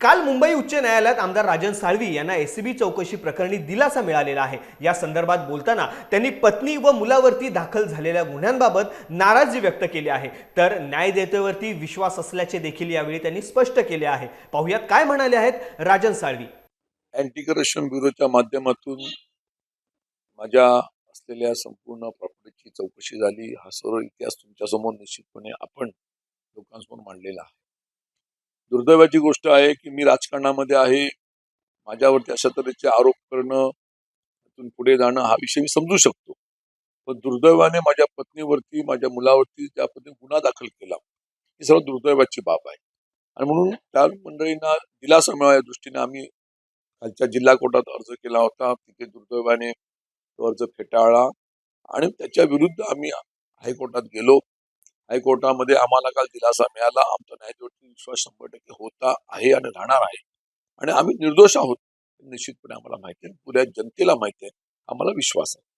काल मुंबई उच्च न्यायालयात आमदार राजन साळवी यांना एसीबी चौकशी प्रकरणी दिलासा मिळालेला आहे. या संदर्भात बोलताना त्यांनी पत्नी व मुलावरती दाखल झालेल्या गुन्ह्यांबाबत नाराजी व्यक्त केली आहे. तर न्यायदेतेवरती विश्वास असल्याचे देखील यावेळी त्यांनी स्पष्ट केले आहे. पाहुयात काय म्हणाले आहेत राजन साळवी. अँटी करप्शन ब्युरोच्या माध्यमातून माझ्या असलेल्या संपूर्ण प्रॉपर्टीची चौकशी झाली. हा सर्व इतिहास तुमच्यासमोर निश्चितपणे आपण लोकांसमोर मांडलेला आहे. दुर्दैवाची गोष्ट आहे की मी राजकारणामध्ये आहे. माझ्यावरती अशा तऱ्हेचे आरोप करणं त्यातून पुढे जाणं हा विषय मी समजू शकतो. पण दुर्दैवाने माझ्या पत्नीवरती माझ्या मुलावरती ज्या पद्धतीने गुन्हा दाखल केला ही सर्व दुर्दैवाची बाब आहे. आणि म्हणून त्या मंडळींना दिलासा मिळावा या दृष्टीने आम्ही खालच्या जिल्हा कोर्टात अर्ज केला होता. तिथे दुर्दैवाने तो अर्ज फेटाळला आणि त्याच्या विरुद्ध आम्ही हायकोर्टात गेलो. हायकोर्टामध्ये आम्हाला काल दिलासा मिळाला. आमचा न्यायदेवटी विश्वास शंभर टक्के होता आहे आणि राहणार आहे. आणि आम्ही निर्दोष आहोत निश्चितपणे आम्हाला माहिती आहे. पुऱ्या जनतेला माहिती आहे. आम्हाला विश्वास आहे.